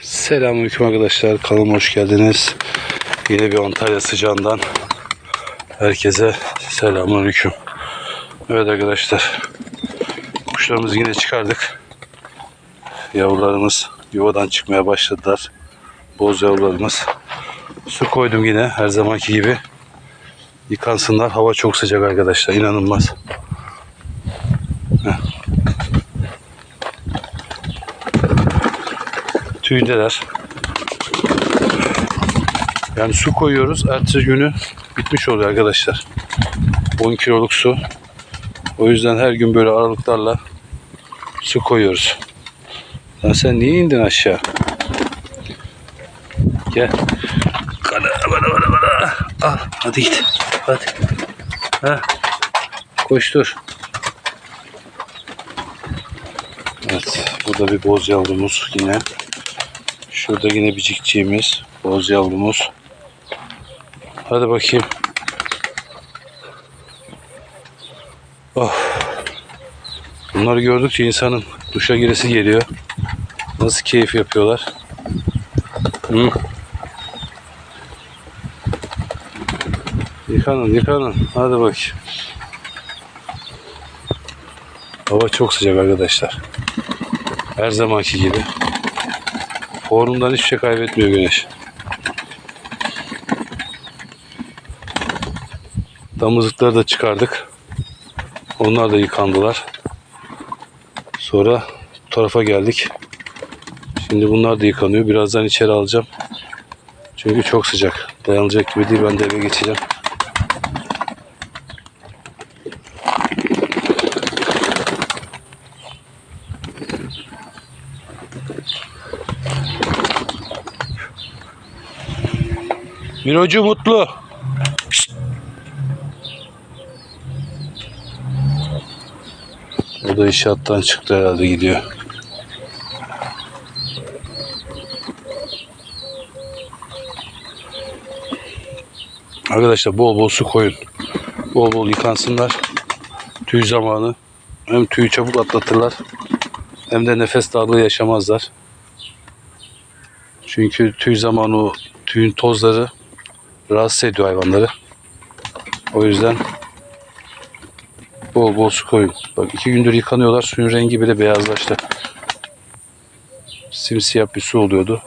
Selamünaleyküm arkadaşlar. Kanalıma hoş geldiniz. Yine bir Antalya sıcağından herkese selamünaleyküm. Evet arkadaşlar. Kuşlarımızı yine çıkardık. Yavrularımız yuvadan çıkmaya başladılar. Boz yavrularımız. Su koydum yine her zamanki gibi. Yıkansınlar. Hava çok sıcak arkadaşlar. İnanılmaz. Tüydeler. Yani su koyuyoruz. Ertesi günü bitmiş oluyor arkadaşlar. 10 kiloluk su. O yüzden her gün böyle aralıklarla su koyuyoruz. Lan sen niye indin aşağı? Gel. Kana, bana, bana, bana. Al, hadi git. Hadi. Ha. Koştur. Evet. Burada bir boz yavrumuz yine. Şurada yine bir cikciğimiz. Boz yavrumuz. Hadi bakayım. Oh. Bunları gördükçe insanın duşa giresi geliyor. Nasıl keyif yapıyorlar. Hı. Yıkanın yıkanın. Hadi bakayım. Hava çok sıcak arkadaşlar. Her zamanki gibi. Forumdan hiçbir şey kaybetmiyor güneş. Damızlıkları da çıkardık. Onlar da yıkandılar. Sonra bu tarafa geldik. Şimdi bunlar da yıkanıyor. Birazdan içeri alacağım. Çünkü çok sıcak. Dayanılacak gibi değil. Ben de eve geçeceğim. Mirocu mutlu. O da inşaattan çıktı herhalde gidiyor. Arkadaşlar bol bol su koyun. Bol bol yıkansınlar. Tüy zamanı. Hem tüyü çabuk atlatırlar. Hem de nefes darlığı yaşamazlar. Çünkü tüy zamanı o tüyün tozları rahatsız ediyor hayvanları. O yüzden bol bol su koyun. Bak iki gündür yıkanıyorlar. Suyun rengi bile beyazlaştı. Simsiyah bir su oluyordu.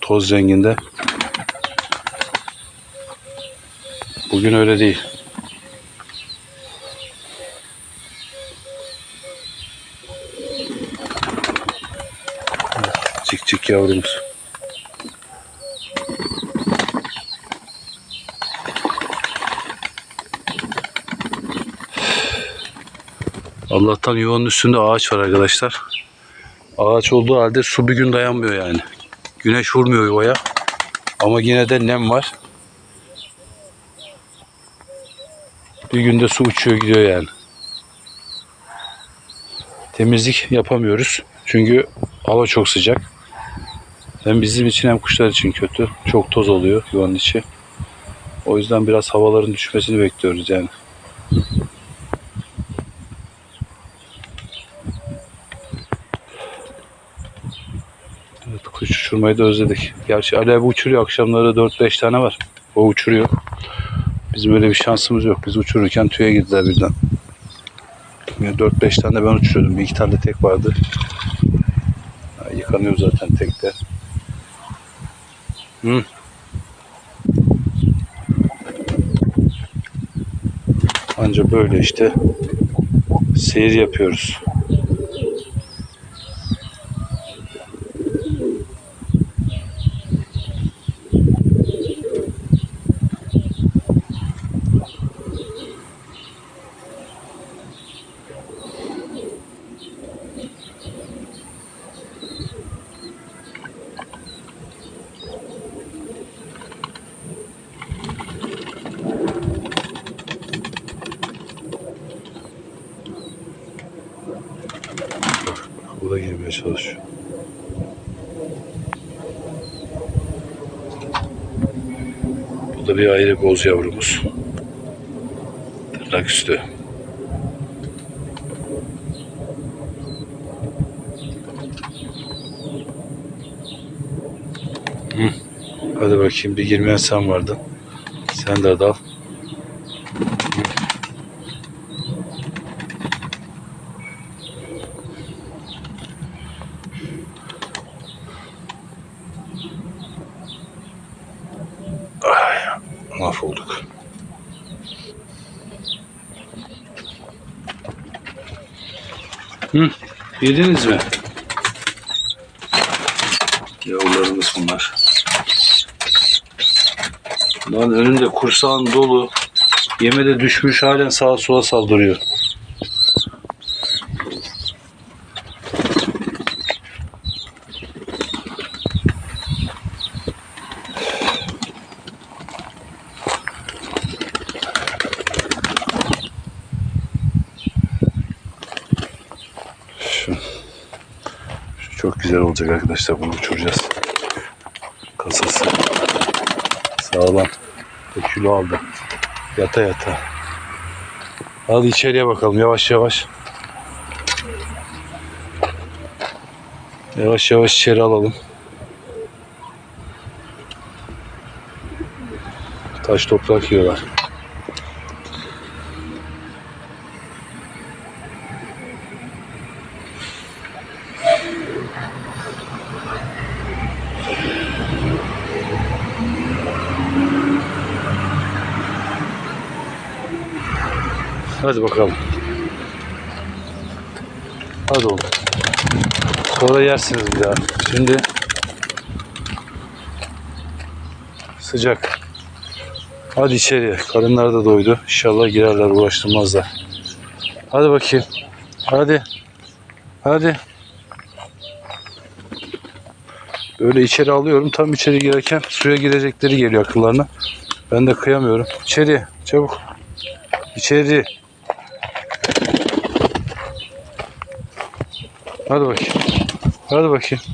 Toz renginde. Bugün öyle değil. Cik cik yavrumuz. Allah'tan yuvanın üstünde ağaç var arkadaşlar. Ağaç olduğu halde su bir gün dayanmıyor yani. Güneş vurmuyor yuvaya. Ama yine de nem var. Bir günde su uçuyor gidiyor yani. Temizlik yapamıyoruz. Çünkü hava çok sıcak. Hem bizim için hem kuşlar için kötü. Çok toz oluyor yuvanın içi. O yüzden biraz havaların düşmesini bekliyoruz yani. Kuş uçurmayı da özledik. Gerçi abi uçuruyor akşamları 4-5 tane var. O uçuruyor. Bizim öyle bir şansımız yok. Biz uçururken tüye girdiler birden. Yani 4-5 tane ben uçuruyordum. Bir iki tane tek vardı. Ha, yıkanıyor zaten tekte. Hı. Anca böyle işte seyir yapıyoruz. Girmeye çalışıyor. Bu da bir ayrı boz yavrumuz. Tırnak üstü. Hadi bakayım bir girmeyen sen vardın. Sen de dal. Hı, yediniz mi? Yavrularımız bunlar. Lan önünde kursağın dolu. Yeme de düşmüş halen sağa sola saldırıyor. Güzel olacak arkadaşlar. Bunu uçuracağız. Kasası sağlam. Kilo aldı. Yata yata. Hadi içeriye bakalım yavaş yavaş. Yavaş yavaş içeri alalım. Taş toprak yiyorlar. Hadi bakalım. Hadi oğlum. Sonra yersiniz bir daha. Şimdi sıcak. Hadi içeriye. Karınlar da doydu. İnşallah girerler, uğraştırmazlar. Hadi bakayım. Hadi. Hadi. Böyle içeri alıyorum. Tam içeri girerken suya girecekleri geliyor akıllarına. Ben de kıyamıyorum. İçeriye. Çabuk. İçeri. Hadi bakayım. Hadi bakayım.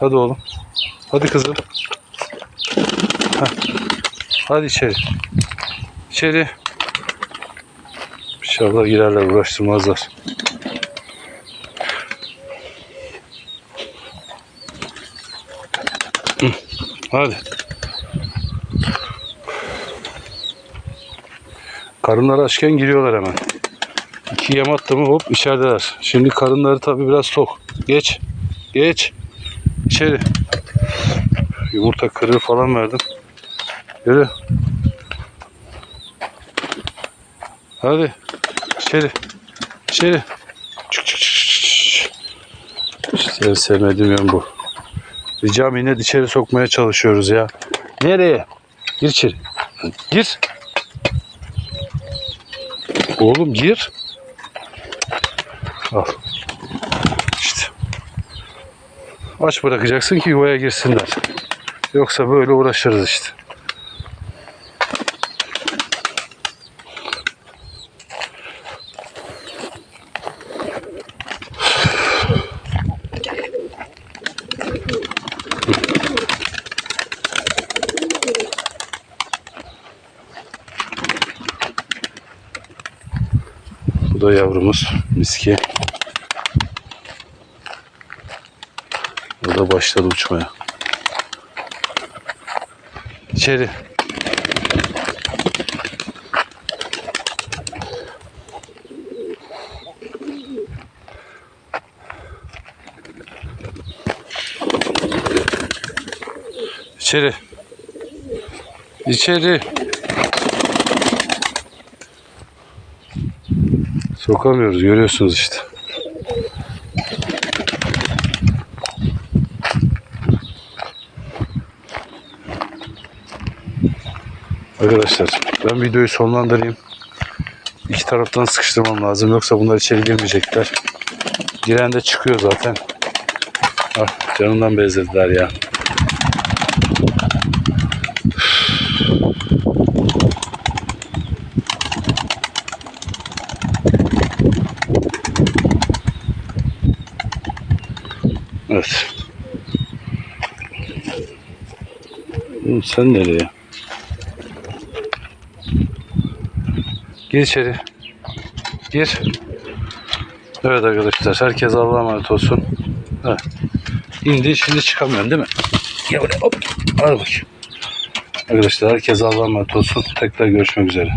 Hadi oğlum. Hadi kızım. Hah. Hadi içeri. İçeri. İnşallah girerler uğraştırmazlar. Hadi. Karınları açken giriyorlar hemen. İki yem attı mı hop içerideler. Şimdi karınları tabii biraz tok. Geç. Geç. İçeri. Yumurta kırığı falan verdim. Yürü. Hadi. İçeri. İçeri. Çık çık çık. İşte sevmediğim yön bu. Ricam yine içeri sokmaya çalışıyoruz ya. Nereye? Gir içeri. Gir. Oğlum gir. Al. İşte. Aç bırakacaksın ki yuvaya girsinler. Yoksa böyle uğraşırız işte. Bu da yavrumuz miski. O da başladı uçmaya. İçeri. İçeri. İçeri. Sokamıyoruz görüyorsunuz işte. Arkadaşlar ben videoyu sonlandırayım. İki taraftan sıkıştırmam lazım yoksa bunlar içeri girmeyecekler. Giren de çıkıyor zaten. Ah canından bezlediler ya. Evet. Oğlum Sen nereye? Gir içeri. Gir. Evet arkadaşlar herkes Allah'a emanet olsun. Evet. İndi şimdi çıkamıyorsun değil mi? Gel buraya hop. Hadi bakayım. Arkadaşlar herkes Allah'a emanet olsun. Tekrar görüşmek üzere.